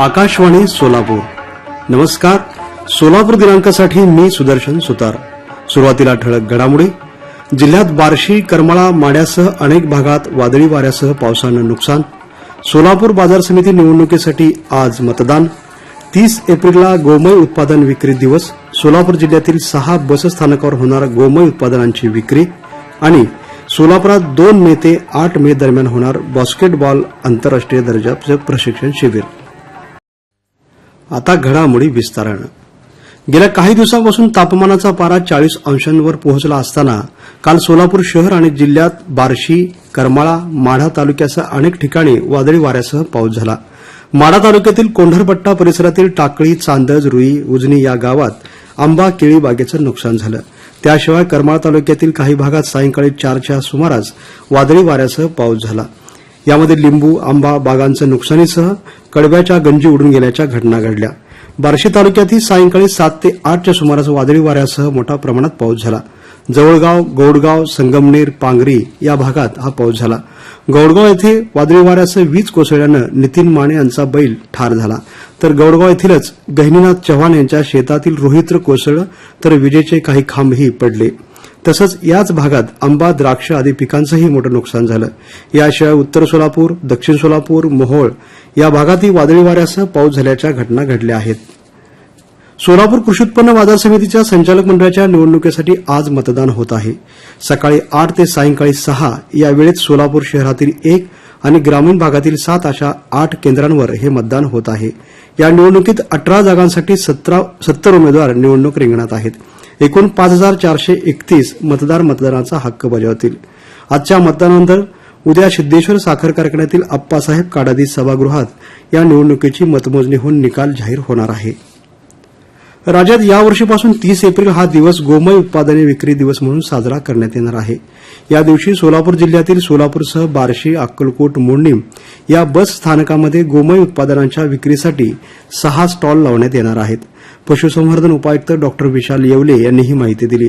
आकाशवाणी सोलापूर. नमस्कार. सोलापूर दिनांकासाठी मी सुदर्शन सुतार. सुरुवातीला ठळक घडामोडी. जिल्ह्यात बार्शी करमाळा माड्यासह अनेक भागात वादळी वाऱ्यासह पावसानं नुकसान. सोलापूर बाजार समिती निवडणुकीसाठी आज मतदान. तीस एप्रिलला गोमय उत्पादन विक्री दिवस. सोलापूर जिल्ह्यातील सहा बसस्थानकावर होणार गोमय उत्पादनांची विक्री. आणि सोलापुरात दोन मे ते आठ मे दरम्यान होणार बास्केटबॉल आंतरराष्ट्रीय दर्जाचं प्रशिक्षण शिबिर. आता घडामोडी विस्तारानं गेल्या काही दिवसांपासून तापमानाचा पारा चाळीस अंशांवर पोहोचला असताना काल सोलापूर शहर आणि जिल्ह्यात बार्शी करमाळा माढा तालुक्यासह अनेक ठिकाणी वादळी वाऱ्यासह पाऊस झाला. माढा तालुक्यातील कोंढरपट्टा परिसरातील टाकळी चांदज रुई उजनी या गावात आंबा केळी बागेचं नुकसान झालं. त्याशिवाय करमाळा तालुक्यातील काही भागात सायंकाळी चारच्या सुमारास वादळी वाऱ्यासह पाऊस झाला. यामध्ये लिंबू आंबा बागांचं नुकसानीसह कडब्याच्या गंजी उडून गेल्याच्या घटना घडल्या. बार्शी तालुक्यातही सायंकाळी सात ते आठच्या सुमारास वादळी वाऱ्यासह मोठ्या प्रमाणात पाऊस झाला. जवळगाव गौडगाव संगमनेर पांगरी या भागात हा पाऊस झाला. गौडगाव येथे वादळी वाऱ्यासह वीज कोसळल्यानं नितीन माने यांचा बैल ठार झाला. तर गौडगाव येथीलच गहिनीनाथ चव्हाण यांच्या शेतातील रोहित्र कोसळलं तर विजेचे काही खांबही पडले. तसंच याच भागात आंबा द्राक्ष आदी पिकांचंही मोठं नुकसान झालं. याशिवाय उत्तर सोलापूर दक्षिण सोलापूर मोहोळ या भागातही वादळी वाऱ्यासह पाऊस झाल्याच्या घटना घडल्या आहेत. सोलापूर कृषी उत्पन्न बाजार समितीच्या संचालक मंडळाच्या निवडणुकीसाठी आज मतदान होत आहे. सकाळी आठ ते सायंकाळी सहा या वेळेत सोलापूर शहरातील एक आणि ग्रामीण भागातील सात अशा आठ केंद्रांवर हे मतदान होत आहे. या निवडणुकीत अठरा जागांसाठी सत्तर उमेदवार निवडणूक रिंगणात आहेत. एकूण पाच हजार चारशे एकतीस मतदार मतदानाचा हक्क बजावतील. आजच्या मतदानानंतर उद्या सिद्धेश्वर साखर कारखान्यातील अप्पासाहेब काडादी सभागृहात या निवडणुकीची मतमोजणी होऊन निकाल जाहीर होणार आहे. राज्यात यावर्षीपासून तीस एप्रिल हा दिवस गोमय उत्पादने विक्री दिवस म्हणून साजरा करण्यात येणार आहे. या दिवशी सोलापूर जिल्ह्यातील सोलापूरसह बार्शी अक्कलकोट मोडणीम या बस स्थानकामध्ये गोमय उत्पादनांच्या विक्रीसाठी सहा स्टॉल लावण्यात येणार आहेत. पशुसंवर्धन उपायुक्त डॉक्टर विशाल येवले यांनी ही माहिती दिली.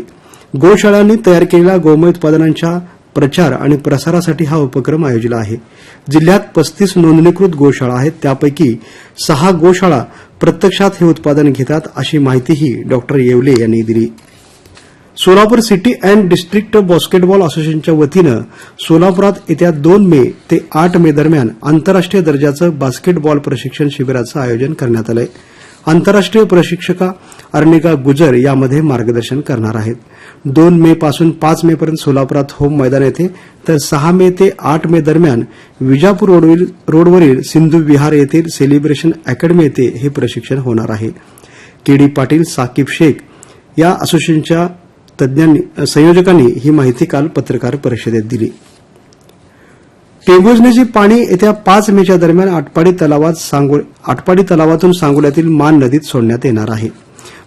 गोशाळांनी तयार केलेल्या गोमय उत्पादनांच्या प्रचार आणि प्रसारासाठी हा उपक्रम आयोजिला आहे. जिल्ह्यात पस्तीस नोंदणीकृत गोशाळा आहेत. त्यापैकी सहा गोशाळा प्रत्यक्षात हे उत्पादन घेतात अशी माहितीही डॉक्टर येवले यांनी दिली. Solapur city and district basketball असोसिएशनच्या वतीनं सोलापुरात येत्या दोन मे ते आठ मे दरम्यान आंतरराष्ट्रीय दर्जाचं बास्केटबॉल प्रशिक्षण शिबिराचं आयोजन करण्यात आलंय. आंतरराष्ट्रीय प्रशिक्षका अर्णिका गुजर यामध्ये मार्गदर्शन करणार आहेत. दोन मे पासून पाच मे पर्यंत सोलापुरात होम मैदान येथे तर सहा मे ते आठ मे दरम्यान विजापूर रोडवरील- रोडवरील सिंधू विहार येथील सेलिब्रेशन अकॅडमी येथे हे प्रशिक्षण होणार आहे. केडी पाटील साकीब शेख या असोसिएशनच्या तज्ज्ञांनी संयोजकांनी ही माहिती काल पत्रकार परिषदेत दिली. टेंभू पाणी येत्या पाच मेच्या दरम्यान आटपाडी तलावात सांगो- आटपाडी तलावातून सांगोल्यातील मान नदीत सोडण्यात येणार आहे.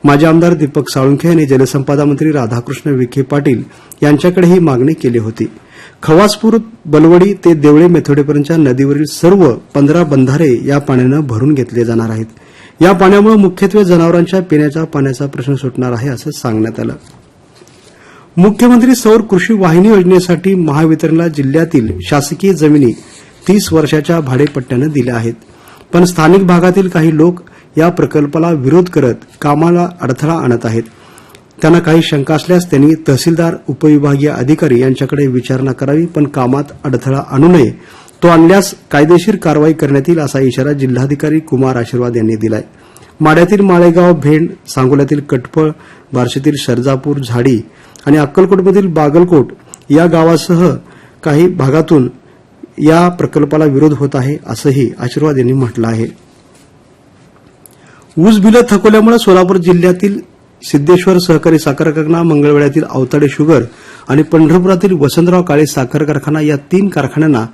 माजी आमदार दीपक साळुंखे यांनी जलसंपदा मंत्री राधाकृष्ण विखे पाटील यांच्याकडे ही मागणी केली होती. खवासपूर बलवडी ते देवळे मेथोडेपर्यंतच्या नदीवरील सर्व पंधरा बंधारे या पाण्यानं भरून घेतले जाणार आहेत. या पाण्यामुळे मुख्यत्वे जनावरांच्या पिण्याच्या पाण्याचा प्रश्न सुटणार आहे असं सांगण्यात आलं. मुख्यमंत्री सौर कृषी वाहिनी योजनेसाठी महावितरणला जिल्ह्यातील शासकीय जमिनी तीस वर्षाच्या भाडेपट्ट्यानं दिल्या आहेत. पण स्थानिक भागातील काही लोक या प्रकल्पाला विरोध करत कामाला अडथळा आणत आहेत. त्यांना काही शंका असल्यास त्यांनी तहसीलदार उपविभागीय अधिकारी यांच्याकडे विचारणा करावी पण कामात अडथळा आणू नये. तो आणल्यास कायदेशीर कारवाई करण्यात येईल असा इशारा जिल्हाधिकारी कुमार आशीर्वाद यांनी दिलाय. माड्यातील माळेगाव भेंड सांगोल्यातील कटफळ बार्शीतील शर्जापूर झाडी आणि अक्कलकोटमधील बागलकोट या गावासह काही भागातून या प्रकल्पाला विरोध होत आहे असंही आशीर्वाद यांनी म्हटलं आहे ऊस बिलं थकवल्यामुळे सोलापूर जिल्ह्यातील सिद्धेश्वर सहकारी साखर कारखाना मंगळवेळ्यातील अवताडे शुगर आणि पंढरपुरातील वसंतराव काळे साखर कारखाना या तीन कारखान्यांना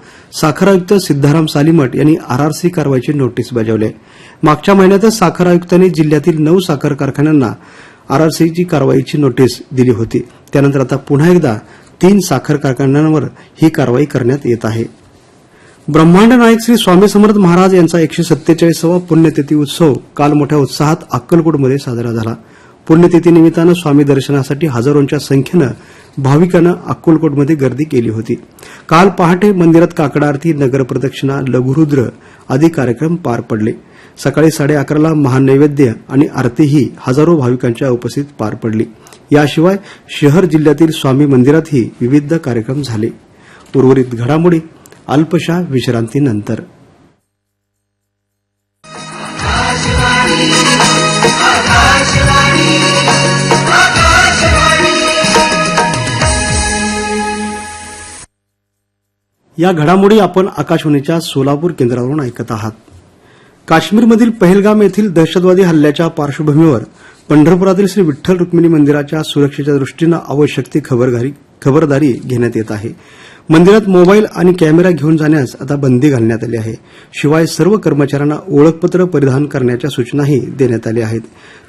साखर आयुक्त सिद्धाराम सालीमठ यांनी आरआरसी कारवाईची नोटीस बजावली आहे. मागच्या महिन्यातच साखर आयुक्तांनी जिल्ह्यातील नऊ साखर कारखान्यांना आरआरसीची कारवाईची नोटीस दिली होती त्यानंतर आता पुन्हा एकदा तीन साखर कारखान्यांवर ही कारवाई करण्यात येत आहे. ब्रह्मांड नायक श्री स्वामी समर्थ महाराज यांचा एकशे सत्तेचाळीसावा पुण्यतिथी उत्सव काल मोठ्या उत्साहात अक्कलकोटमध्ये साजरा झाला. पुण्यतिथीनिमित्तानं स्वामी दर्शनासाठी हजारोंच्या संख्येनं भाविकानं अक्कलकोटमध्ये गर्दी केली होती. काल पहाटे मंदिरात काकड आरती नगर प्रदक्षिणा लघुरुद्र आदी कार्यक्रम पार पडले. सकाळी साडे अकराला महानैवेद्य आणि आरतीही हजारो भाविकांच्या उपस्थितीत पार पडली. याशिवाय शहर जिल्ह्यातील स्वामी मंदिरातही विविध कार्यक्रम झाले. उर्वरित घडामोडी अल्पशा विश्रांतीनंतर. या घडामोडी आपण आकाशवाणीच्या सोलापूर केंद्रावरून ऐकत आहात. काश्मीरमधील पहलगाम येथील दहशतवादी हल्ल्याच्या पार्श्वभूमीवर पंढरपुरातील श्री विठ्ठल रुक्मिणी मंदिराच्या सुरक्षेच्या दृष्टीनं आवश्यक ती खबरदारी खबरदारी घेण्यात येत आहे. मंदिरात मोबाईल आणि कॅमेरा घेऊन जाण्यास आता बंदी घालण्यात आली आहे. शिवाय सर्व कर्मचाऱ्यांना ओळखपत्र परिधान करण्याच्या सूचनाही देण्यात आल्या आहेत.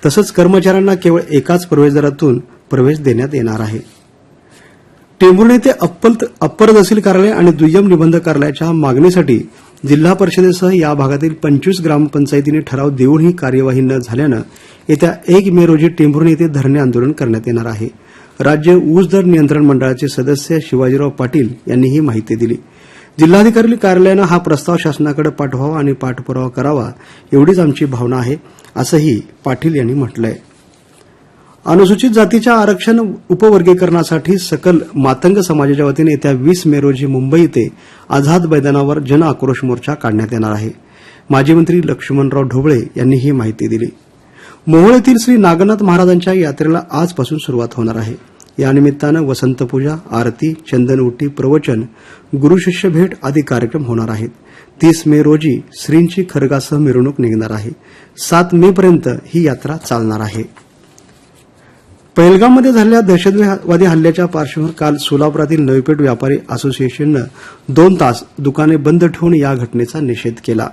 तसंच कर्मचाऱ्यांना केवळ एकाच प्रवेशद्वारातून प्रवेश देण्यात येणार आहे. टेंभुर्णी ते अप्पल अप्पर तहसील कार्यालय आणि दुय्यम निबंध कार्यालयाच्या मागणीसाठी जिल्हा परिषदेसह या भागातील पंचवीस ग्रामपंचायतींनी ठराव देऊनही कार्यवाही न झाल्यानं येत्या एक मे रोजी टेंभुर्णी येथे धरणे आंदोलन करण्यात येणार आहे. राज्य ऊस दर नियंत्रण मंडळाचे सदस्य शिवाजीराव पाटील यांनी ही माहिती दिली. जिल्हाधिकारी कार्यालयानं हा प्रस्ताव शासनाकडे पाठवावा आणि पाठपुरावा करावा एवढीच आमची भावना आहे असंही पाटील यांनी म्हटलंय. अनुसूचित जातीच्या आरक्षण उपवर्गीकरणासाठी सकल मातंग समाजाच्या वतीने येत्या वीस मे रोजी मुंबई ते आझाद मैदानावर जन आक्रोश मोर्चा काढण्यात येणार आहे. माजी मंत्री लक्ष्मणराव ढोबळे यांनी ही माहिती दिली. मोहोळ येथील श्री नागनाथ महाराजांच्या यात्रेला आजपासून सुरुवात होणार आहे. यानिमित्तानं वसंतपूजा वसंत पूजा आरती चंदन उटी प्रवचन गुरुशिष्य भेट आदी कार्यक्रम होणार आहेत. तीस मे रोजी श्रींची खरगासह मिरवणूक निघणार आहे. सात मे पर्यंत ही यात्रा चालणार आहे. पहलगाममध्ये झालेल्या दहशतवादी हल्ल्याच्या पार्श्वभूमीवर काल सोलापुरातील नवीपेठ व्यापारी असोसिएशननं दोन तास दुकाने बंद ठेवून या घटनेचा निषेध केला.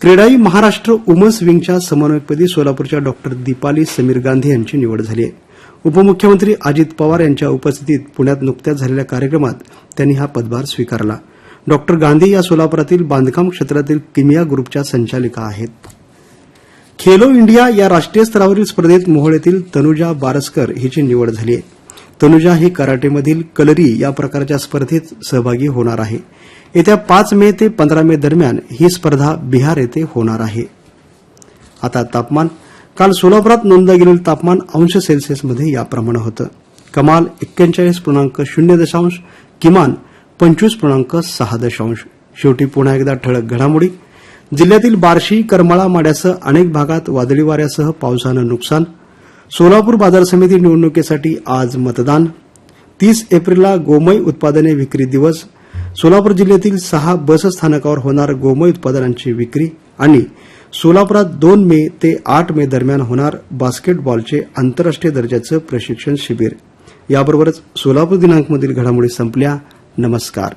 क्रीडाई महाराष्ट्र वुमन्स विंगच्या समन्वयकपदी सोलापूरच्या डॉक्टर दीपाली समीर गांधी यांची निवड झाली आहे. उपमुख्यमंत्री अजित पवार यांच्या उपस्थितीत पुण्यात नुकत्याच झालेल्या कार्यक्रमात त्यांनी हा पदभार स्वीकारला. डॉक्टर गांधी या सोलापुरातील बांधकाम क्षेत्रातील किमिया ग्रुपच्या संचालिका आहेत. खेलो इंडिया या राष्ट्रीय स्तरावरील स्पर्धेत मोहोळ येथील तनुजा बारसकर हिची निवड झाली आहे. तनुजा ही कराटेमधील कलरी या प्रकारच्या स्पर्धेत सहभागी होणार आहे. येत्या पाच मे ते पंधरा मे दरम्यान ही स्पर्धा बिहार येथे होणार आहे. आता तापमान. काल सोलापुरात नोंदलं गेलेलं तापमान अंश सेल्सिअसमध्ये याप्रमाणे होतं. कमाल एक्क्याचाळीस पूर्णांक शून्य दशांश किमान पंचवीस पूर्णांक सहा दशांश. शेवटी पुन्हा एकदा ठळक घडामोडी. जिल्ह्यातील बार्शी करमाळा माड्यासह अनेक भागात वादळी वाऱ्यासह पावसानं नुकसान. सोलापूर बाजार समिती निवडणुकीसाठी आज मतदान. तीस एप्रिलला गोमय उत्पादने विक्री दिवस. सोलापूर जिल्ह्यातील सहा बस स्थानकावर होणार गोमय उत्पादनांची विक्री आणि सोलापुरात दोन मे ते आठ मे दरम्यान होणार बास्केटबॉलचे आंतरराष्ट्रीय दर्जाचं प्रशिक्षण शिबिर. याबरोबरच सोलापूर दिनांकमधील घडामोडी संपल्या. नमस्कार.